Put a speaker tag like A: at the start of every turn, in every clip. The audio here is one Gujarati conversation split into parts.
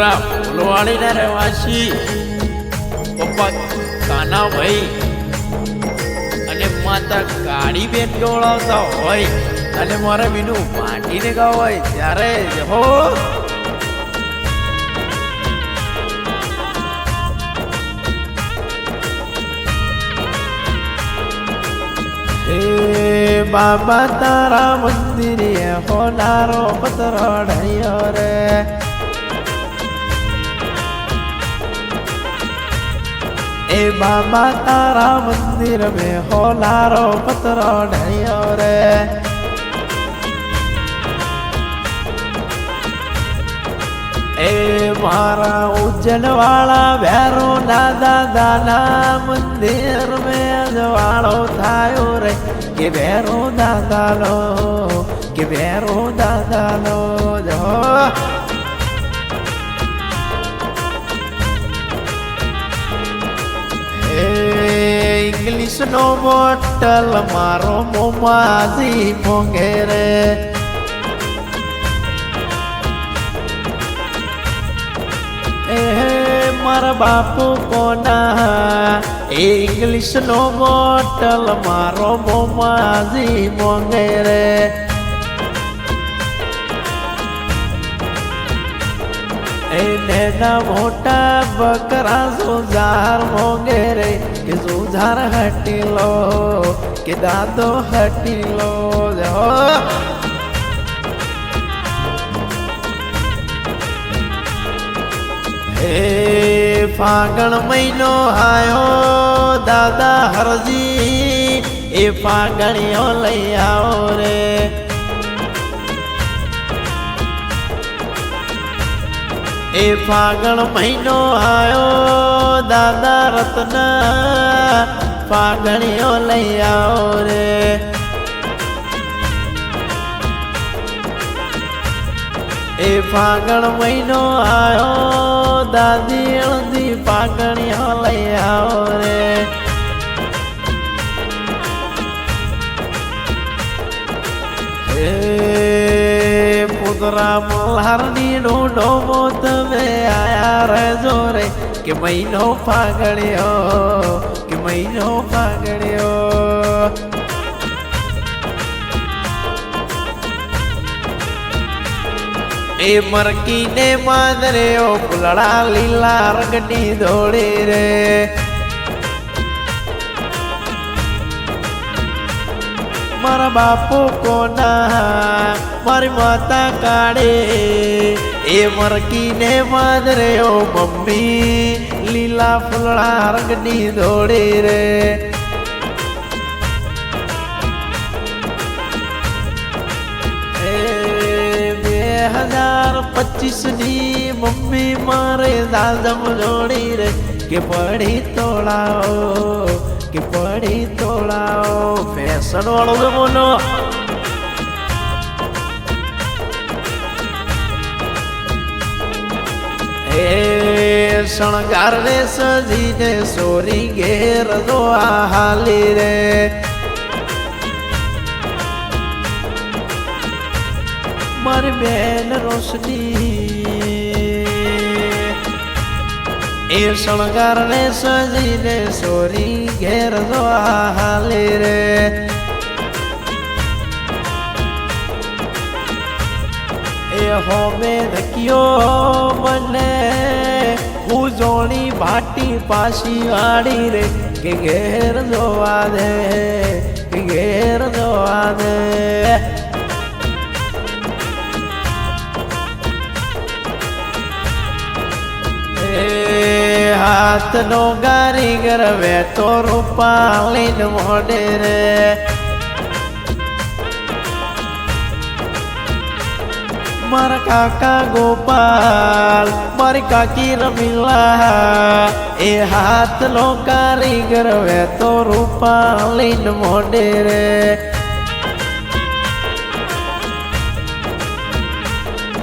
A: કુદરા ફૂલવાડીના રહેવાસી. પપ્પા કાનાભાઈ અને માતા કાળીબેન ગવડાવતા હોય અને મારે બીનું માટીને ગાવ હોય ત્યારે હો. બાબા તારા મંદિરે હોનારો પતરો ઢળ્યો રે. એ બાબા તારા મંદિર મેં હોનારો પતરો ઢળ્યો રે. એ મારા ઉજ્જૈન વાળા ભેરો ના દાદાના મંદિર મેં અજવાળો થાયો રે. કે ભેરો દાદાનો, કે ભેરો દાદાનો જો ઇંગ્લિશનો બોટલ મારો મોમાજી મોંઘે રે એ મારા બાપુ કોના ઇંગ્લિશનો બોટલ મારો મોમાજી મોંઘે રે નેના મોટા બકરા સુધાર મોંઘે રે. કે સુધાર હટી લો કે દાદો હટી લો હે ફાગણ મહિનો આયો, દાદા હરજી, એ ફાગણીઓ લઈ આવો રે. એ ફાગણ મહિનો આયો, દાદા રત્ના ફાગણીઓ લઈ આવો રે. એ ફાગણ મહિનો આવ્યો દાદી ફાગણીઓ લઈ આવો રે. એ પુતરા મલ્હારની ડોડો તમે આયા રહેજો રે. કે મહિનો પાગળ્યો કે મહિનો પાગળ્યો એ મરકીને માદરે ઓ ફૂલડા લીલા રંગની દોડી રે. મારા બાપુ કોના મારી કાઢે એ મરકીને માદરે ઓ મમ્મી. લીલા ફૂલડા રંગની દોડી રે. હજાર પચીસની મમ્મી મારે દાદમ જોડી રે. કે પડી તોળાઓ કે પડી તોળાઓ ફેશન વાળો જમોનો. એ શણગાર રે સજીને સોરી ઘેર દો હાલી રે. મારી બેન રોશની. એ શણગાર ને સજીને સોરી ઘેર દો હાલી રે. એ હોમે નક્યો મને. ઉજોણી ભાટી પાછી વાળી રે. કે ઘેર જોવા દે, કે ઘેર જોવા દે. હાથ નો ગારી ગરવે તો રૂપાલી મોડે રે. મારા કાકા ગોપાલ, મારી કાકી રમીલા. એ હાથનો કારીગર વેતો રૂપાલીન મોઢે રે.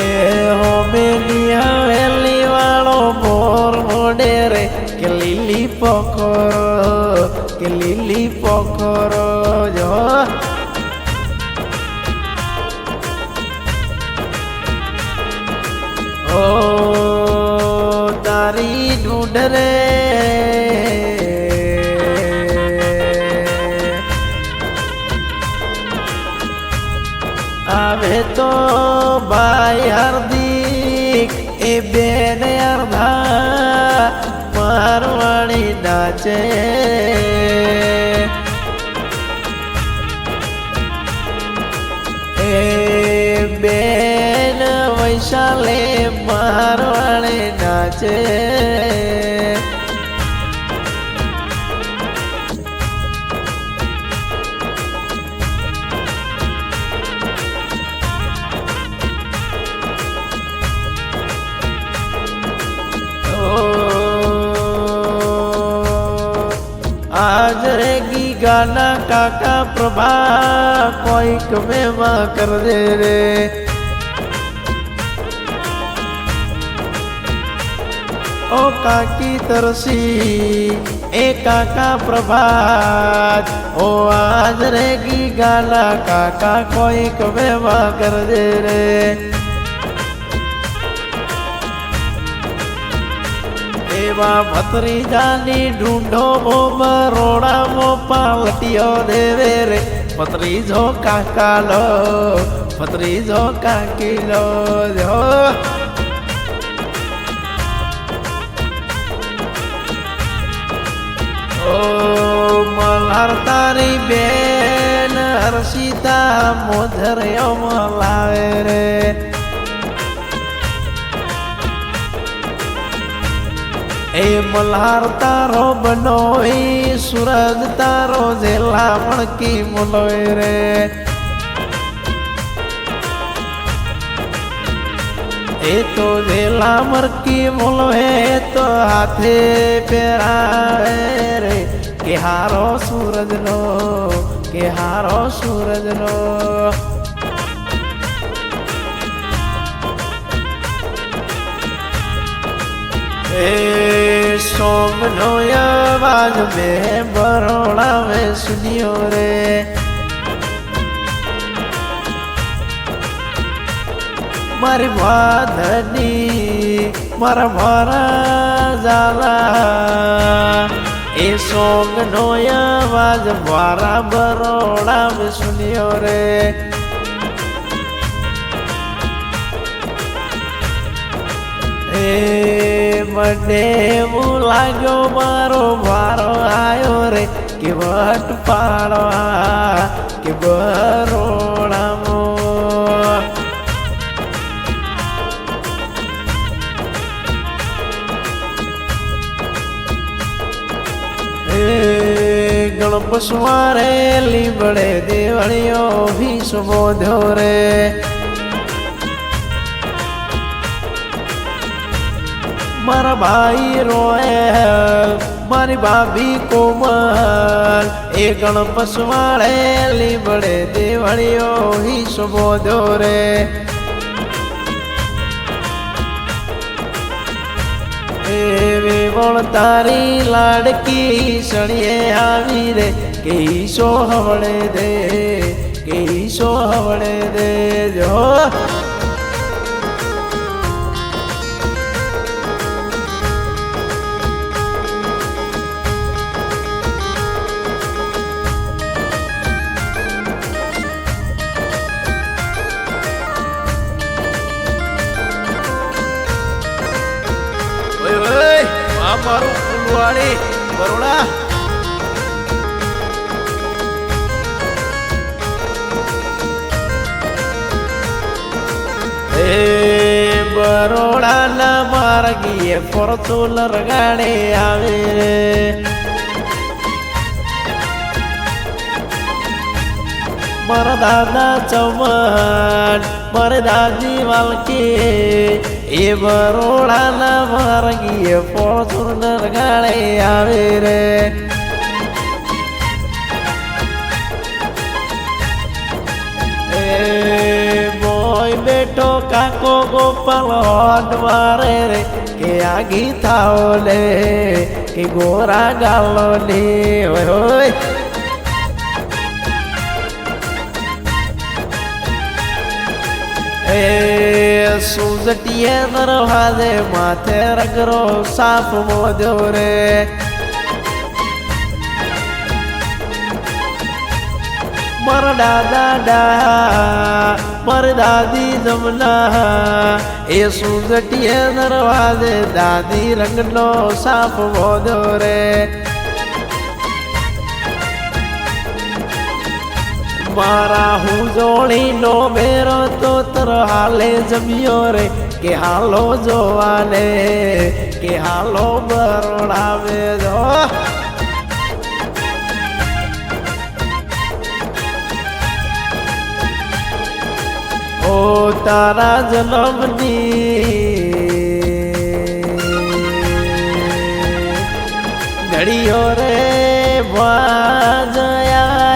A: એ હોમેની હવેલી વાળો મોર મોડે રે. કે લીલી પોખરો, કે લીલી પોખરો જો. ઓ ઢૂંઢ રે આવે તો ભાઈ હાર્દિક એ બેન અર્ધા મારવાણી નાચે. એ બેન વૈશાલે મારવાણે નાચે. આજ રે ગી ગાના કાકા પ્રભા કોઈક મેમાં કર દે રે. ઓ કાકી તરસી, એ કાકા પ્રભાત. ઓ આજ રે ગી ગાલા કાકા કોઈક વેવા કરજે રે. એવા ભત્રીજાની ઢૂંઢો મો મરોડા મો પાલટીઓ દેવે રે. પતરી જો કાકા લો પતરી જો. ઓ મલ્હાર તારી બેન હર્ષિતા મોધર લાવે રે. એ મલ્હાર તારો બનો સુરજ તારો જેલા મણકી મુલોય રે. એ તો જેલા મરકી મુલવે, તો હાથે પહેરાવે રે. કે હારો સૂરજનો, કે હારો સૂરજનો. એ સોમનો અવાજ મેં બરોડા મેં સુન્યો રે. મારી વાદની મારા મારા ઝાલા. એ સોંગનો અવાજ મારા બરોડા સુન્યો રે. એ મને એવું લાગ્યો મારો મારો આયો રે કે વટ પાડવા કે બરોડામો ગણપ સ્વારે લીબડે દેવળીઓ ભીષ બોધ્યો રે. મારા ભાઈ રોયલ મારી ભાભી કોમલ, એ ગણ પશુવાળે લીબડે દેવળીઓ હિસો બોધો રે. એવી વણ તારી લાડકી સણીએ આવી રે કે ઈશો હવળે દે કે ઈશો હવળે દે, જો. બરોડાના માર્ગીએ ફોર્ચ્યુનર ગાડી આવે મારા દાદા ચૌહાણ મારે દાદી વાલકી એ બરોડાના માર્ગીએ ફોર્ચ્યુનર ગાડી આવે રે બેટો કાકો ગોપાલ મારે રે થાઓ લે કે ગોરા ગાલો ને હોય એ સુજટીએ દરવાજે માથે રગરો સાફ મોદ્યો રે. મારા દાદા ડા, મારી દાદી જમના એ સુસટીએ દરવાજે દાદી રંગનો સાપ મોદ્યો રે મારા હું જોડીનો મેરો તો તર હાલે જમ્યો રે કે હાલો જોવાને કે હાલો બરોડાવે જો ઓ તારા જન્મની ઘડીઓ રે વાજયા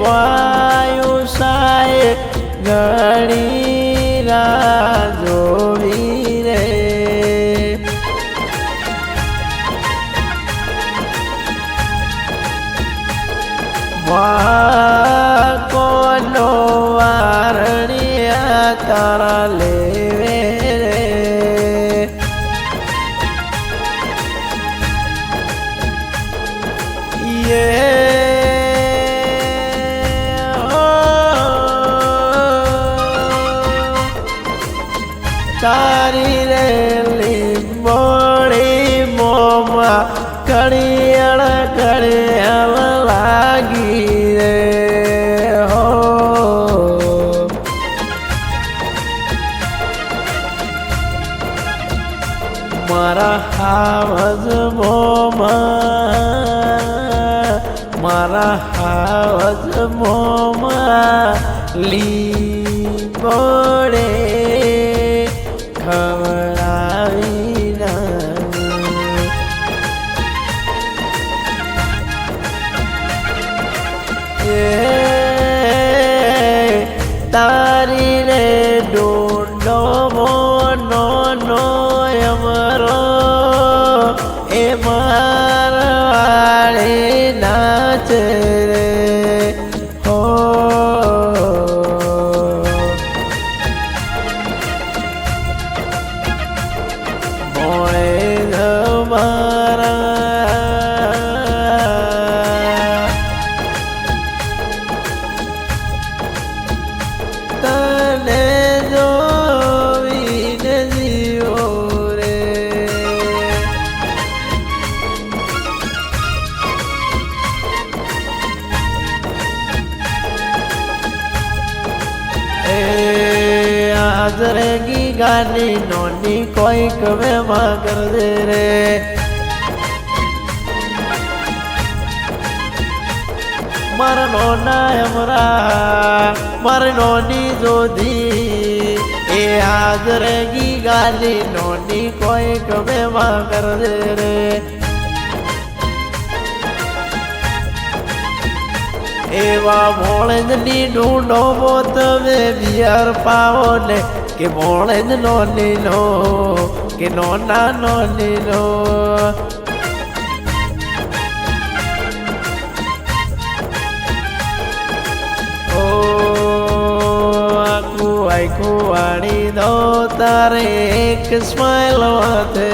A: વાયુષાય ઘડી જોવી મોમાં કડિયળ કડિયળ લાગી રે હો. મારા હાવજ મારા હાવજ મોમાં લી તારી ગાની નોની કોઈક કર દે રે. માર નોના અમરા માર નોની જોધી. એ હાજર ગી ગાલી નોની કોઈ કમે માં કર દે રે. એવા ભોળેજની ડૂંડો બો તમે બિયાર પાવો ને કે ભોળેજ નોની નો કે નોના નોની નો ઓ આખું આખું વાળી દો તારે એક સ્માઈલ વાતે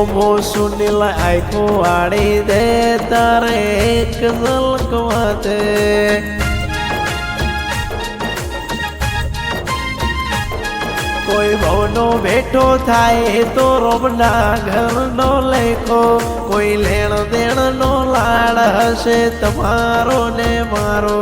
A: મોમો સુનિલ આખો વાળી દે, તારે એક ઝલક વાતે. કોઈ ભવનો બેઠો થાય તો રોમના ઘરનો લેખો. કોઈ લેણ દેણનો લાડ હશે તમારો ને મારો.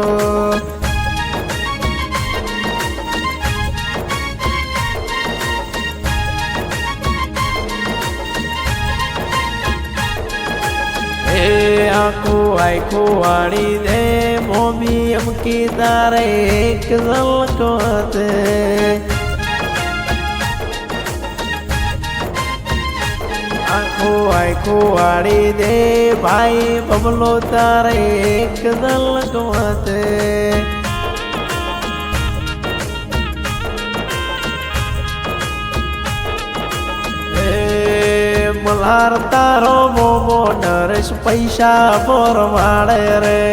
A: આખું વાળી દે. મોમી અમકી તારે એક ઝલક આખું આખું વાળી દે. ભાઈ, બબલો તારે એક ઝલક વાતે મલ્હાર તારો મોમો નરેશ પૈસા બોર માળે રે.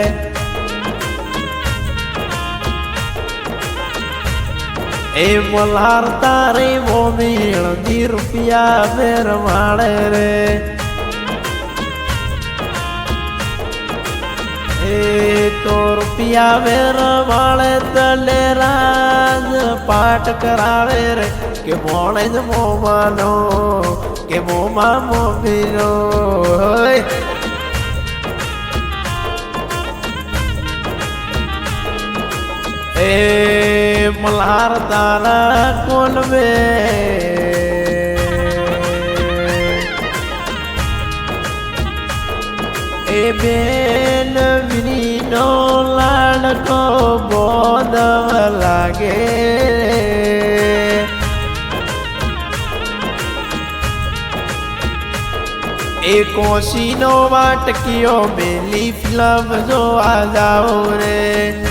A: એ મલ્હાર તારે મોમી અડધી રૂપિયા બેર માળે રે. એ તો રૂપિયા વેર માળે તલે રાજ પાઠ કરાવે રે કે મોણે જ મોમાનો કે મોમા હોય. એ મલ્હાર તારા કોલ મે? એ બેન વિનીનો લાડકો બોદવ લાગે. કોશીનો વાટકીઓ બેલી ફિલ્મ જોવા જાઓ રે.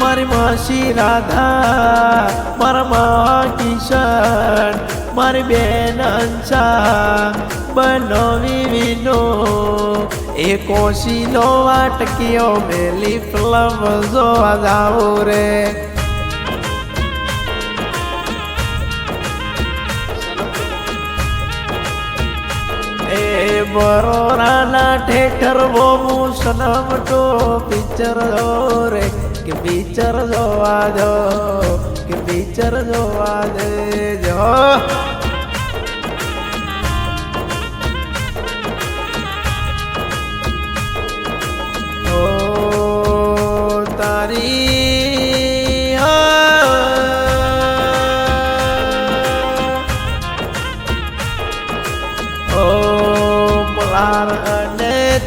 A: મારી માસી રાધા, મારા મા કિશન, મારી બેન અંશા બનો વિનો. એ કોશીનો વાટકીઓ મેલી ફિલ્મ જોવા જાઓ રે. બરોરાના ઠેઠર બોમું સનમ તો પિક્ચર જો રે, કે પિક્ચર જોવા જો, કે પિક્ચર જોવા દે જો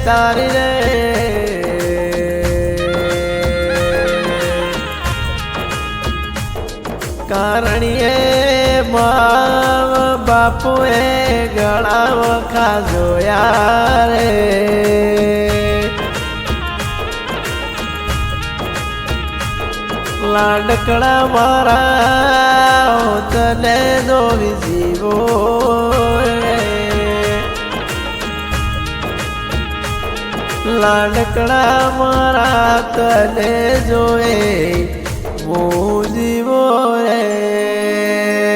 A: તારી રે. કારણીએ મા બાપુએ ગળા વખા જોયા રે લાડકડા મારા તને દોવી જીવો. લાડકડા મારા તને જોએ હું જીવો રે